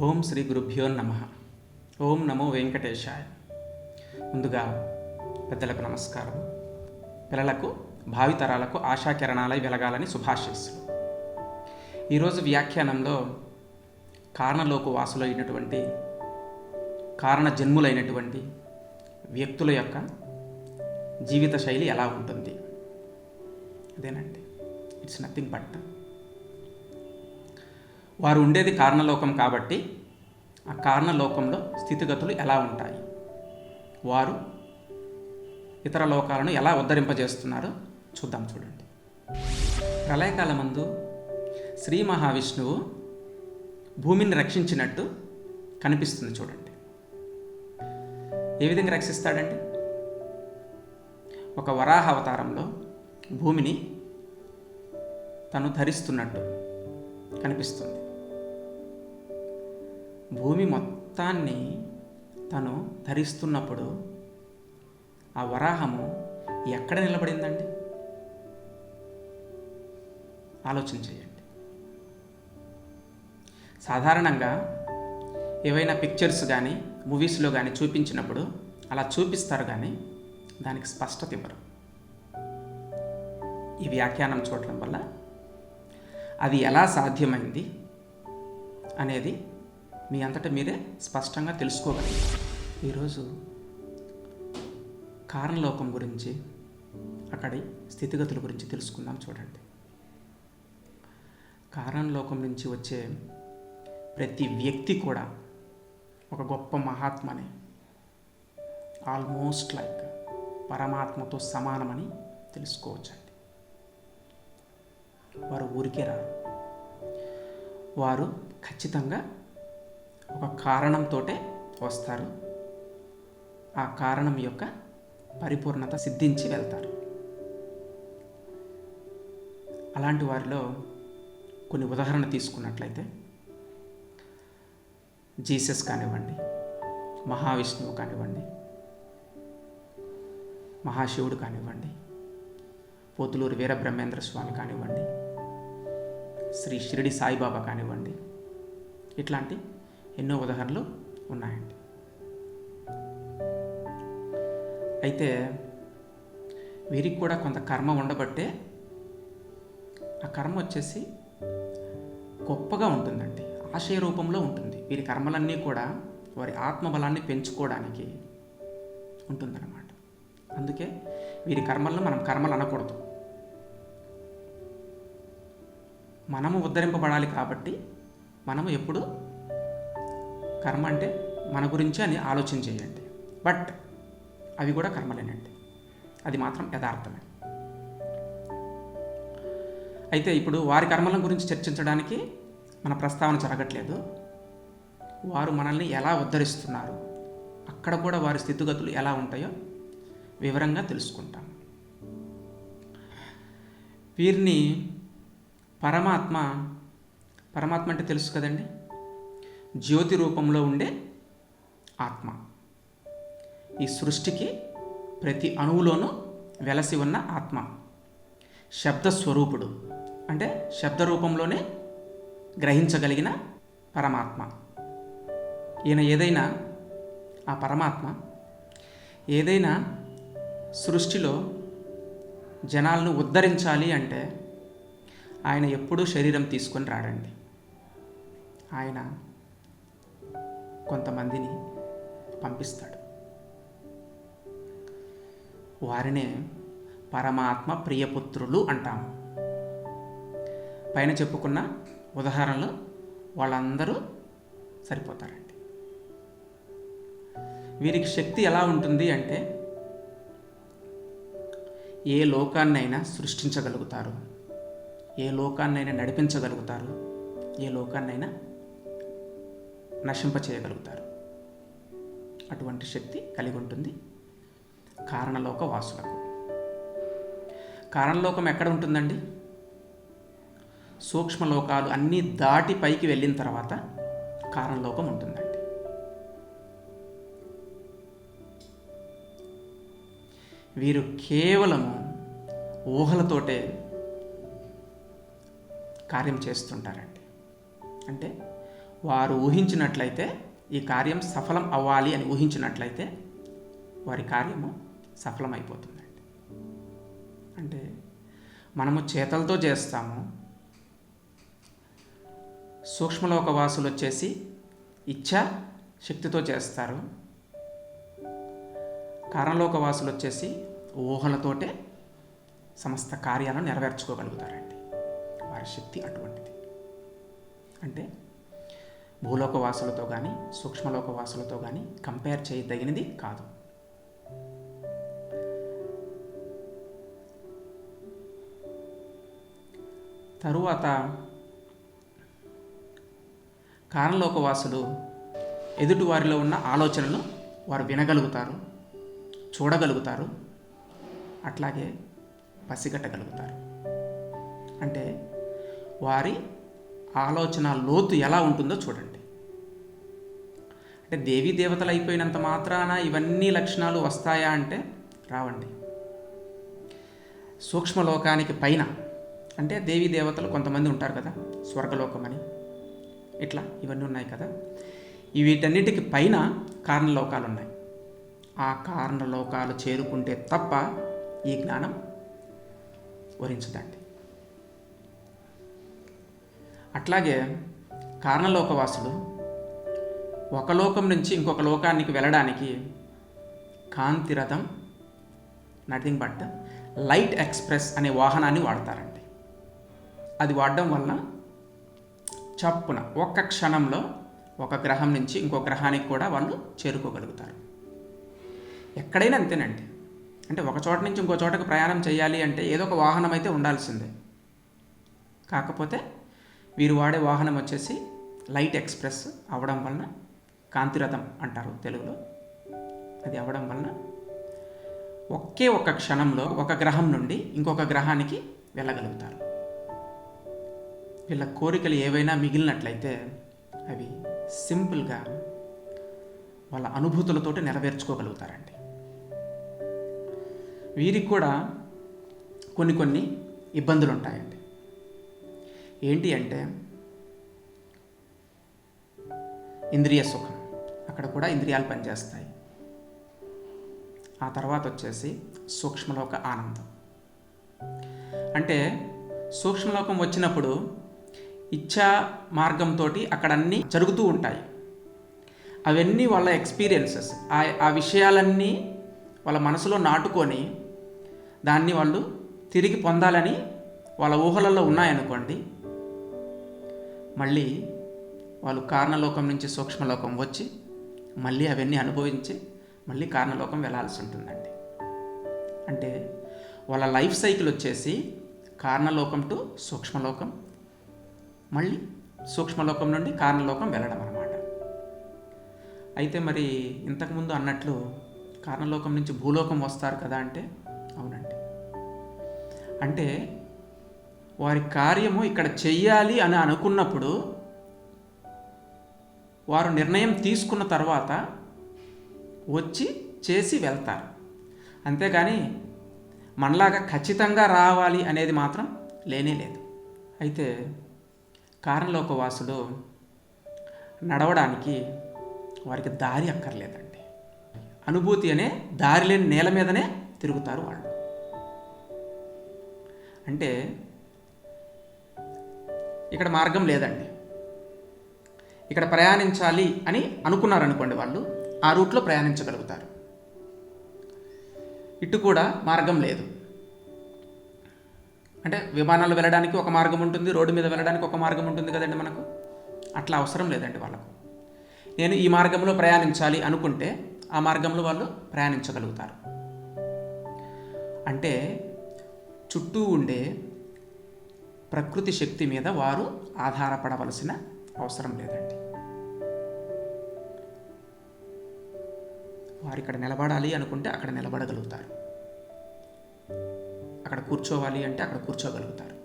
ఓం శ్రీ గురుభ్యో నమ. ఓం నమో వెంకటేశాయ. ముందుగా పెద్దలకు నమస్కారం. పిల్లలకు భావితరాలకు ఆశాకిరణాలై వెలగాలని శుభాశీస్సులు. ఈరోజు వ్యాఖ్యానంలో కారణలోకు వాసులైనటువంటి కారణ జన్ములైనటువంటి వ్యక్తుల యొక్క జీవిత శైలి ఎలా ఉంటుంది? అదేనండి. ఇట్స్ నథింగ్ బట్ వారు ఉండేది కారణలోకం కాబట్టి ఆ కారణలోకంలో స్థితిగతులు ఎలా ఉంటాయి? వారు ఇతర లోకాలను ఎలా ఉద్ధరింపజేస్తున్నారో చూద్దాం చూడండి. ప్రళయకాలమందు శ్రీ మహావిష్ణువు భూమిని రక్షించినట్టు కనిపిస్తుంది చూడండి. ఏ విధంగా రక్షిస్తాడండి? ఒక వరాహ అవతారంలో భూమిని తను ధరిస్తున్నట్టు కనిపిస్తుంది. భూమి మొత్తాన్ని తను ధరిస్తున్నప్పుడు ఆ వరాహము ఎక్కడ నిలబడిందండి? ఆలోచన చేయండి. సాధారణంగా ఏవైనా పిక్చర్స్ కానీ మూవీస్లో కానీ చూపించినప్పుడు అలా చూపిస్తారు కానీ దానికి స్పష్టత ఇవ్వరు. ఈ వ్యాఖ్యానం చూడటం వల్ల అది ఎలా సాధ్యమైంది అనేది మీ అంతటా మీరే స్పష్టంగా తెలుసుకోగలరు. ఈరోజు కారణలోకం గురించి అక్కడి స్థితిగతుల గురించి తెలుసుకుందాం చూడండి. కారణలోకం నుంచి వచ్చే ప్రతి వ్యక్తి కూడా ఒక గొప్ప మహాత్మని. ఆల్మోస్ట్ లైక్ పరమాత్మతో సమానమని తెలుసుకోవచ్చండి. వారు ఊరికే రారు. వారు ఖచ్చితంగా ఒక కారణంతో వస్తారు. ఆ కారణం యొక్క పరిపూర్ణత సిద్ధించి వెళ్తారు. అలాంటి వారిలో కొన్ని ఉదాహరణ తీసుకున్నట్లయితే జీసస్ కానివ్వండి మహావిష్ణువు కానివ్వండి మహాశివుడు కానివ్వండి పోతులూరు వీరబ్రహ్మేంద్ర స్వామి కానివ్వండి శ్రీ షిరిడి సాయిబాబా కానివ్వండి ఇట్లాంటి ఎన్నో ఉదాహరణలు ఉన్నాయండి. అయితే వీరికి కూడా కొంత కర్మ ఉండబట్టే ఆ కర్మ వచ్చేసి గొప్పగా ఉంటుందండి ఆశయ రూపంలో ఉంటుంది. వీరి కర్మలన్నీ కూడా వారి ఆత్మబలాన్ని పెంచుకోవడానికి ఉంటుందన్నమాట. అందుకే వీరి కర్మలను మనం కర్మలు అనకూడదు. మనము ఉద్ధరింపబడాలి కాబట్టి మనము ఎప్పుడు కర్మ అంటే మన గురించి అని ఆలోచన చేయండి. బట్ అవి కూడా కర్మలేనండి. అది మాత్రం యథార్థమే. అయితే ఇప్పుడు వారి కర్మల గురించి చర్చించడానికి మన ప్రస్తావన జరగట్లేదు. వారు మనల్ని ఎలా ఉద్ధరిస్తున్నారు? అక్కడ కూడా వారి స్థితిగతులు ఎలా ఉంటాయో వివరంగా తెలుసుకుంటాం. వీరిని పరమాత్మ పరమాత్మ అంటే తెలుసు కదండి? జ్యోతి రూపంలో ఉండే ఆత్మ. ఈ సృష్టికి ప్రతి అణువులోనూ వెలసి ఉన్న ఆత్మ. శబ్ద స్వరూపుడు అంటే శబ్ద రూపంలోనే గ్రహించగలిగిన పరమాత్మ. ఈయన ఏదైనా ఆ పరమాత్మ ఏదైనా సృష్టిలో జనాలను ఉద్ధరించాలి అంటే ఆయన ఎప్పుడూ శరీరం తీసుకొని రాడండి. ఆయన కొంతమందిని పంపిస్తాడు. వారినే పరమాత్మ ప్రియపుత్రులు అంటాము. పైన చెప్పుకున్న ఉదాహరణలు వాళ్ళందరూ సరిపోతారండి. వీరికి శక్తి ఎలా ఉంటుంది అంటే ఏ లోకాన్నైనా సృష్టించగలుగుతారు. ఏ లోకాన్నైనా నడిపించగలుగుతారు. ఏ లోకాన్నైనా నశింపచేయగలుగుతారు. అటువంటి శక్తి కలిగి ఉంటుంది కారణలోక వాసులకు. కారణలోకం ఎక్కడ ఉంటుందండి? సూక్ష్మలోకాలు అన్నీ దాటి పైకి వెళ్ళిన తర్వాత కారణలోకం ఉంటుందండి. వీరు కేవలము ఊహలతోటే కార్యం చేస్తుంటారండి. అంటే వారు ఊహించినట్లయితే ఈ కార్యం సఫలం అవ్వాలి అని ఊహించినట్లయితే వారి కార్యము సఫలమైపోతుందండి. అంటే మనము చేతలతో చేస్తాము సూక్ష్మలోకవాసులు వచ్చేసి ఇచ్చా శక్తితో చేస్తారు కారణలోక వాసులు వచ్చేసి ఊహలతోటే సమస్త కార్యాలను నెరవేర్చుకోగలుగుతారండి. వారి శక్తి అటువంటిది. అంటే భూలోక వాసులతో కానీ సూక్ష్మలోక వాసులతో కానీ కంపేర్ చేయదగినది కాదు. తరువాత కారణలోక వాసులు ఎదుటి వారిలో ఉన్న ఆలోచనలు వారు వినగలుగుతారు. చూడగలుగుతారు. అట్లాగే పసిగట్టగలుగుతారు. అంటే వారి ఆలోచన లోతు ఎలా ఉంటుందో చూడండి. అంటే దేవీ దేవతలు అయిపోయినంత మాత్రాన ఇవన్నీ లక్షణాలు వస్తాయా అంటే రావండి. సూక్ష్మలోకానికి పైన అంటే దేవీ దేవతలు కొంతమంది ఉంటారు కదా స్వర్గలోకం అని. ఇట్లా ఇవన్నీ ఉన్నాయి కదా. వీటన్నిటికి పైన కారణలోకాలు ఉన్నాయి ఆ కారణలోకాలు చేరుకుంటే తప్ప ఈ జ్ఞానం వరించదండి. అట్లాగే కారణలోకవాసులు ఒక లోకం నుంచి ఇంకొక లోకానికి వెళ్ళడానికి కాంతిరథం నథింగ్ బట్ లైట్ ఎక్స్ప్రెస్ అనే వాహనాన్ని వాడతారండి. అది వాడడం వలన చప్పున ఒక్క క్షణంలో ఒక గ్రహం నుంచి ఇంకో గ్రహానికి కూడా వాళ్ళు చేరుకోగలుగుతారు. ఎక్కడైనా అంతేనండి. అంటే ఒక చోట నుంచి ఇంకో చోటకు ప్రయాణం చేయాలి అంటే ఏదో ఒక వాహనం అయితే ఉండాల్సిందే. కాకపోతే వీరు వాడే వాహనం వచ్చేసి లైట్ ఎక్స్ప్రెస్ అవ్వడం వలన కాంతిరథం అంటారు తెలుగులో. అది అవ్వడం వలన ఒకే ఒక క్షణంలో ఒక గ్రహం నుండి ఇంకొక గ్రహానికి వెళ్ళగలుగుతారు. వీళ్ళ కోరికలు ఏవైనా మిగిలినట్లయితే అవి సింపుల్గా వాళ్ళ అనుభూతులతోటి నెరవేర్చుకోగలుగుతారండి. వీరికి కూడా కొన్ని కొన్ని ఇబ్బందులు ఉంటాయండి ఏంటి అంటే ఇంద్రియ సుఖం. అక్కడ కూడా ఇంద్రియాలు పనిచేస్తాయి. ఆ తర్వాత వచ్చేసి సూక్ష్మలోక ఆనందం. అంటే సూక్ష్మలోకం వచ్చినప్పుడు ఇచ్చా మార్గంతో అక్కడ అన్నీ జరుగుతూ ఉంటాయి. అవన్నీ వాళ్ళ ఎక్స్పీరియన్సెస్. ఆ ఆ విషయాలన్నీ వాళ్ళ మనసులో నాటుకొని దాన్ని వాళ్ళు తిరిగి పొందాలని వాళ్ళ ఊహలలో ఉన్నాయనుకోండి. మళ్ళీ వాళ్ళు కారణలోకం నుంచి సూక్ష్మలోకం వచ్చి మళ్ళీ అవన్నీ అనుభవించి మళ్ళీ కారణలోకం వెళ్ళాల్సి ఉంటుందండి. అంటే వాళ్ళ లైఫ్ సైకిల్ వచ్చేసి కారణలోకం టు సూక్ష్మలోకం మళ్ళీ సూక్ష్మలోకం నుండి కారణలోకం వెళ్ళడం అనమాట అయితే మరి ఇంతకుముందు అన్నట్లు కారణలోకం నుంచి భూలోకం వస్తారు కదా అంటే అవునండి. అంటే వారి కార్యము ఇక్కడ చెయ్యాలి అని అనుకున్నప్పుడు వారు నిర్ణయం తీసుకున్న తర్వాత వచ్చి చేసి వెళ్తారు. అంతేగాని మనలాగా ఖచ్చితంగా రావాలి అనేది మాత్రం లేనే లేదు. అయితే కారణలోకవాసులు నడవడానికి వారికి దారి అక్కర్లేదండి. అనుభూతి అనే దారి లేని నేల మీదనే తిరుగుతారు వాళ్ళు. అంటే ఇక్కడ మార్గం లేదండి. ఇక్కడ ప్రయాణించాలి అని అనుకున్నారనుకోండి వాళ్ళు ఆ రూట్లో ప్రయాణించగలుగుతారు. ఇటు కూడా మార్గం లేదు. అంటే విమానాలు వెళ్ళడానికి ఒక మార్గం ఉంటుంది రోడ్డు మీద వెళ్ళడానికి ఒక మార్గం ఉంటుంది కదండి మనకు? అట్లా అవసరం లేదండి వాళ్ళకు. నేను ఈ మార్గంలో ప్రయాణించాలి అనుకుంటే ఆ మార్గంలో వాళ్ళు ప్రయాణించగలుగుతారు. అంటే చుట్టూ ఉండే ప్రకృతి శక్తి మీద వారు ఆధారపడవలసిన అవసరం లేదండి. వారు ఇక్కడ నిలబడాలి అనుకుంటే అక్కడ నిలబడగలుగుతారు. అక్కడ కూర్చోవాలి అంటే అక్కడ కూర్చోగలుగుతారు.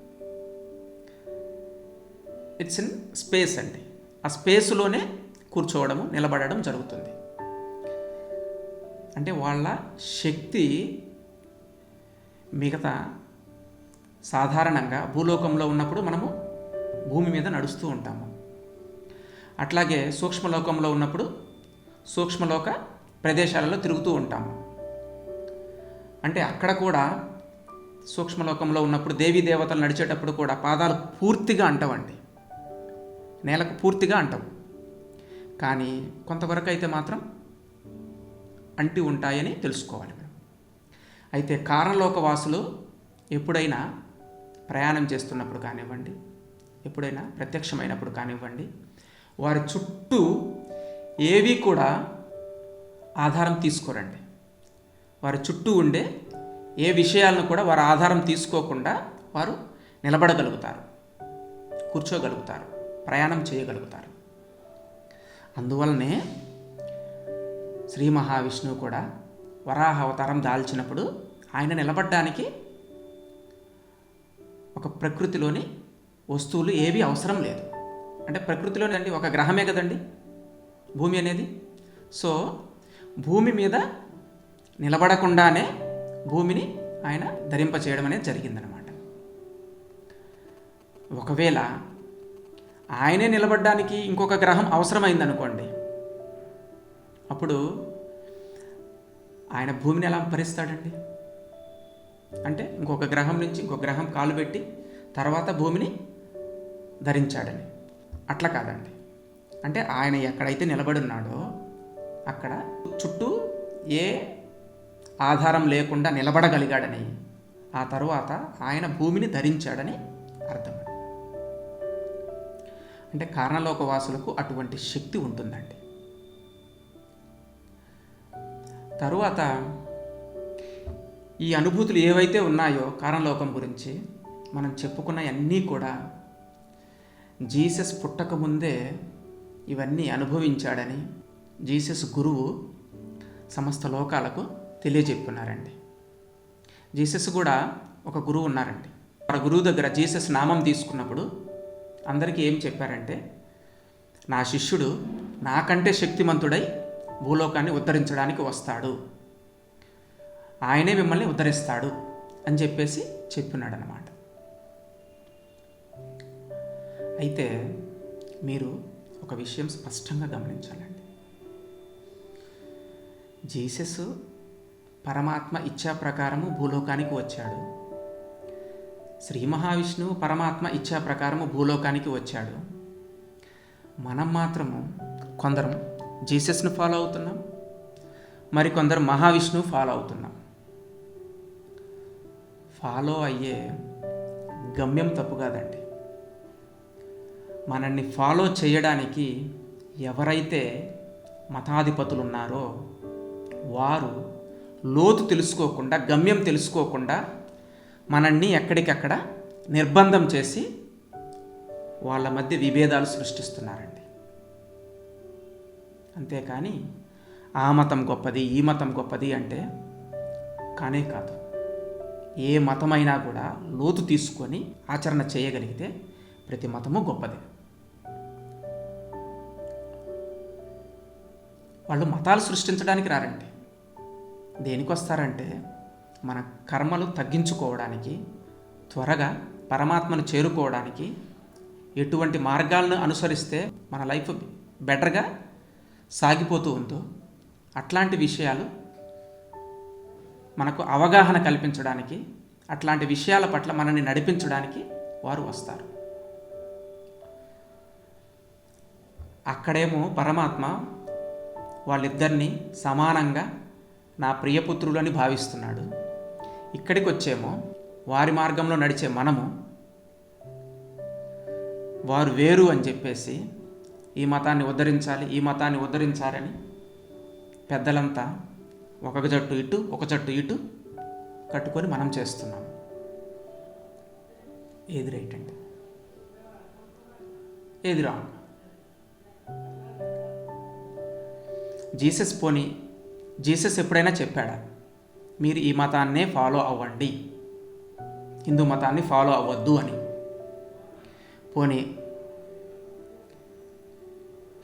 ఇట్స్ ఇన్ స్పేస్ అండి. ఆ స్పేస్లోనే కూర్చోవడము నిలబడడం జరుగుతుంది. అంటే వాళ్ళ శక్తి మిగతా సాధారణంగా భూలోకంలో ఉన్నప్పుడు మనము భూమి మీద నడుస్తూ ఉంటాము. అట్లాగే సూక్ష్మలోకంలో ఉన్నప్పుడు సూక్ష్మలోక ప్రదేశాలలో తిరుగుతూ ఉంటాము. అంటే అక్కడ కూడా సూక్ష్మలోకంలో ఉన్నప్పుడు దేవీ దేవతలు నడిచేటప్పుడు కూడా పాదాలు పూర్తిగా అంటవండి. నేలకు పూర్తిగా అంటవు. కానీ కొంతవరకు అయితే మాత్రం అంటి ఉంటాయని తెలుసుకోవాలి మనం. అయితే కారణలోక వాసులు ఎప్పుడైనా ప్రయాణం చేస్తున్నప్పుడు కానివ్వండి ఎప్పుడైనా ప్రత్యక్షమైనప్పుడు కానివ్వండి వారి చుట్టూ ఏవి కూడా ఆధారం తీసుకోరండి. వారి చుట్టూ ఉండే ఏ విషయాలను కూడా వారు ఆధారం తీసుకోకుండా వారు నిలబడగలుగుతారు కూర్చోగలుగుతారు ప్రయాణం చేయగలుగుతారు. అందువలనే శ్రీ మహావిష్ణువు కూడా వరాహ అవతారం దాల్చినప్పుడు ఆయన నిలబడడానికి ఒక ప్రకృతిలోని వస్తువులు ఏవి అవసరం లేదు. అంటే ప్రకృతిలోనే అండి ఒక గ్రహమే కదండి భూమి అనేది. సో భూమి మీద నిలబడకుండానే భూమిని ఆయన ధరింప చేయడం అనేది జరిగిందనమాట ఒకవేళ ఆయనే నిలబడడానికి ఇంకొక గ్రహం అవసరమైందనుకోండి అప్పుడు ఆయన భూమిని ఎలా భరిస్తాడండి అంటే ఇంకొక గ్రహం నుంచి ఇంకొక గ్రహం కాలు పెట్టి తర్వాత భూమిని ధరించాడని. అట్లా కాదండి. అంటే ఆయన ఎక్కడైతే నిలబడి ఉన్నాడో అక్కడ చుట్టూ ఏ ఆధారం లేకుండా నిలబడగలిగాడని ఆ తరువాత ఆయన భూమిని ధరించాడని అర్థం. అంటే కారణలోక వాసులకు అటువంటి శక్తి ఉంటుందండి. తరువాత ఈ అనుభూతులు ఏవైతే ఉన్నాయో కారణలోకం గురించి మనం చెప్పుకున్న అన్నీ కూడా జీసస్ పుట్టకముందే ఇవన్నీ అనుభవించాడని జీసస్ గురువు సమస్త లోకాలకు తెలియజెప్పున్నారండి. జీసస్ కూడా ఒక గురువు ఉన్నారండి. మన గురువు దగ్గర జీసస్ నామం తీసుకున్నప్పుడు అందరికీ ఏం చెప్పారంటే నా శిష్యుడు నాకంటే శక్తిమంతుడై భూలోకాన్ని ఉద్ధరించడానికి వస్తాడు. ఆయనే మిమ్మల్ని ఉద్ధరిస్తాడు అని చెప్పేసి చెప్పినాడు అనమాట అయితే మీరు ఒక విషయం స్పష్టంగా గమనించాలండి. జీసస్ పరమాత్మ ఇచ్చా ప్రకారము భూలోకానికి వచ్చాడు. శ్రీ మహావిష్ణువు పరమాత్మ ఇచ్ఛా ప్రకారము భూలోకానికి వచ్చాడు. మనం మాత్రము కొందరం జీసస్ను ఫాలో అవుతున్నాం మరికొందరు మహావిష్ణువు ఫాలో అవుతున్నాం. ఫాలో అయ్యే గమ్యం తప్పు కాదండి. మనల్ని ఫాలో చేయడానికి ఎవరైతే మతాధిపతులు ఉన్నారో వారు లోతు తెలుసుకోకుండా గమ్యం తెలుసుకోకుండా మనల్ని ఎక్కడికక్కడ నిర్బంధం చేసి వాళ్ళ మధ్య విభేదాలు సృష్టిస్తున్నారండి. అంతేకాని ఆ మతం గొప్పది ఈ మతం గొప్పది అంటే కానే కాదు. ఏ మతమైనా కూడా లోతు తీసుకొని ఆచరణ చేయగలిగితే ప్రతి మతము గొప్పదే. వాళ్ళు మతాలు సృష్టించడానికి రారండి. దేనికి వస్తారంటే మన కర్మలు తగ్గించుకోవడానికి త్వరగా పరమాత్మను చేరుకోవడానికి ఎటువంటి మార్గాలను అనుసరిస్తే మన లైఫ్ బెటర్గా సాగిపోతూ ఉందో అట్లాంటి విషయాలు మనకు అవగాహన కల్పించడానికి అట్లాంటి విషయాల పట్ల మనల్ని నడిపించడానికి వారు వస్తారు. అక్కడేమో పరమాత్మ వాళ్ళిద్దరినీ సమానంగా నా ప్రియపుత్రులని భావిస్తున్నాడు. ఇక్కడికి వచ్చేమో వారి మార్గంలో నడిచే మనము వారు వేరు అని చెప్పేసి ఈ మతాన్ని ఉద్ధరించాలి ఈ మతాన్ని ఉద్ధరించాలని పెద్దలంతా ఒక జట్టు ఇటు ఒక జట్టు ఇటు కట్టుకొని మనం చేస్తున్నాం. ఏది రైట్ అండి? ఏది రాంగ్? జీసస్ పోని జీసస్ ఎప్పుడైనా చెప్పాడా మీరు ఈ మతాన్నే ఫాలో అవ్వండి. హిందూ మతాన్ని ఫాలో అవ్వద్దు అని. పోనీ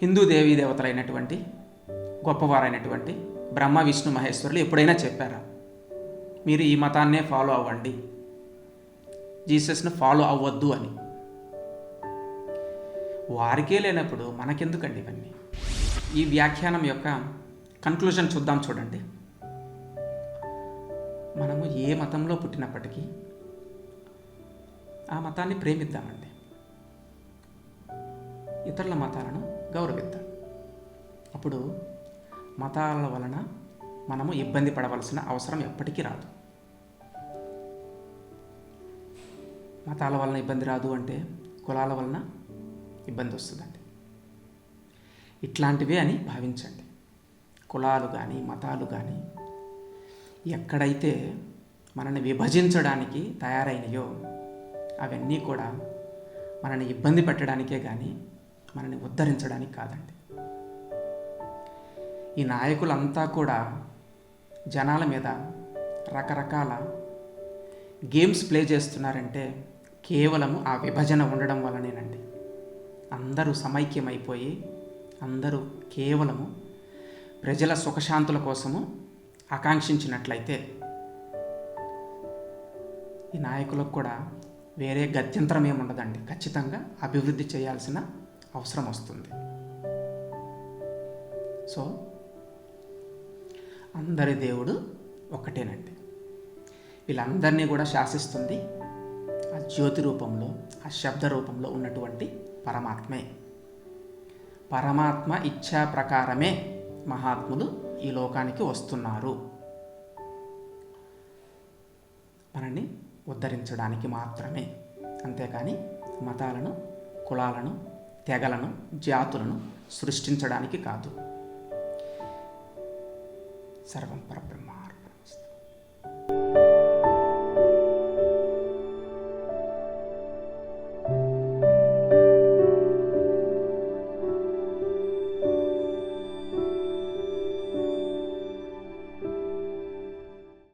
హిందూ దేవీ దేవతలైనటువంటి గొప్పవారైనటువంటి బ్రహ్మ విష్ణు మహేశ్వరులు ఎప్పుడైనా చెప్పారా? మీరు ఈ మతాన్నే ఫాలో అవ్వండి. జీసస్ను ఫాలో అవ్వద్దు అని. వారికే లేనప్పుడు మనకెందుకండి ఇవన్నీ? ఈ వ్యాఖ్యానం యొక్క కన్క్లూజన్ చూద్దాం చూడండి. మనము ఏ మతంలో పుట్టినప్పటికీ ఆ మతాన్ని ప్రేమిద్దామండి. ఇతరుల మతాలను గౌరవిద్దాం. అప్పుడు మతాల వలన మనము ఇబ్బంది పడవలసిన అవసరం ఎప్పటికీ రాదు. మతాల వలన ఇబ్బంది రాదు అంటే కులాల వలన ఇబ్బంది వస్తుందండి. ఇట్లాంటివే అని భావించండి. కులాలు కానీ మతాలు కానీ ఎక్కడైతే మనల్ని విభజించడానికి తయారైనయో అవన్నీ కూడా మనల్ని ఇబ్బంది పెట్టడానికే కానీ మనల్ని ఉద్ధరించడానికి కాదండి. ఈ నాయకులంతా కూడా జనాల మీద రకరకాల గేమ్స్ ప్లే చేస్తున్నారంటే కేవలము ఆ విభజన ఉండడం వల్లనేనండి. అందరూ సమైక్యమైపోయి అందరూ కేవలము ప్రజల సుఖశాంతుల కోసము ఆకాంక్షించినట్లయితే ఈ నాయకులకు కూడా వేరే గత్యంతరం ఏముండదండి. ఖచ్చితంగా అభివృద్ధి చేయాల్సిన అవసరం వస్తుంది. సో అందరి దేవుడు ఒకటేనండి. వీళ్ళందరినీ కూడా శాసిస్తుంది ఆ జ్యోతి రూపంలో ఆ శబ్ద రూపంలో ఉన్నటువంటి పరమాత్మే. పరమాత్మ ఇచ్ఛా ప్రకారమే మహాత్ములు ఈ లోకానికి వస్తున్నారు. మనల్ని ఉద్ధరించడానికి మాత్రమే. అంతేకాని మతాలను కులాలను తెగలను జాతులను సృష్టించడానికి కాదు. సర్వం పరబ్రహ్మ